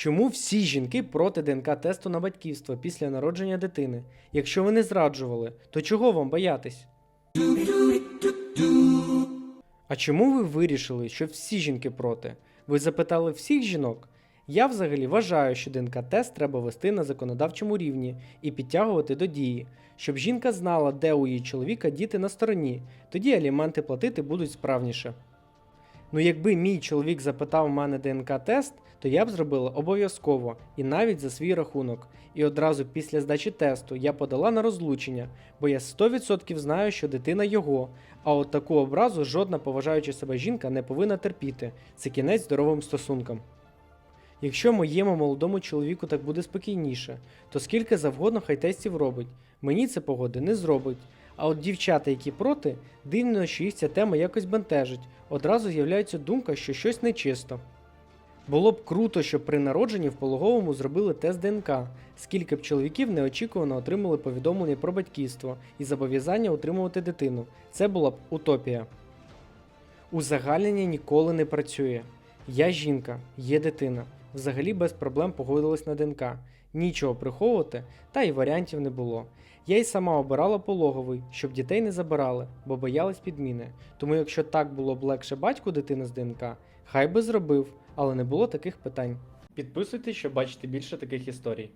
Чому всі жінки проти ДНК-тесту на батьківство після народження дитини? Якщо ви не зраджували, то чого вам боятись? А чому ви вирішили, що всі жінки проти? Ви запитали всіх жінок? Я взагалі вважаю, що ДНК-тест треба вести на законодавчому рівні і підтягувати до дії, щоб жінка знала, де у її чоловіка діти на стороні, тоді аліменти платити будуть справніше. Ну, якби мій чоловік запитав у мене ДНК-тест, то я б зробила обов'язково і навіть за свій рахунок. І одразу після здачі тесту я подала на розлучення, бо я 100% знаю, що дитина його, а от таку образу жодна поважаюча себе жінка не повинна терпіти. Це кінець здоровим стосункам. Якщо моєму молодому чоловіку так буде спокійніше, то скільки завгодно хай тестів робить. Мені це погоди не зробить. А от дівчата, які проти, дивно, що їх ця тема якось бентежить. Одразу з'являється думка, що щось нечисто. Було б круто, щоб при народженні в пологовому зробили тест ДНК, скільки б чоловіків неочікувано отримали повідомлення про батьківство і зобов'язання утримувати дитину. Це була б утопія. Узагальнення ніколи не працює. Я жінка, є дитина. Взагалі без проблем погодилась на ДНК. Нічого приховувати, та й варіантів не було. Я й сама обирала пологовий, щоб дітей не забирали, бо боялась підміни. Тому якщо так було б легше батьку дитини з ДНК, хай би зробив, але не було таких питань. Підписуйтесь, щоб бачити більше таких історій.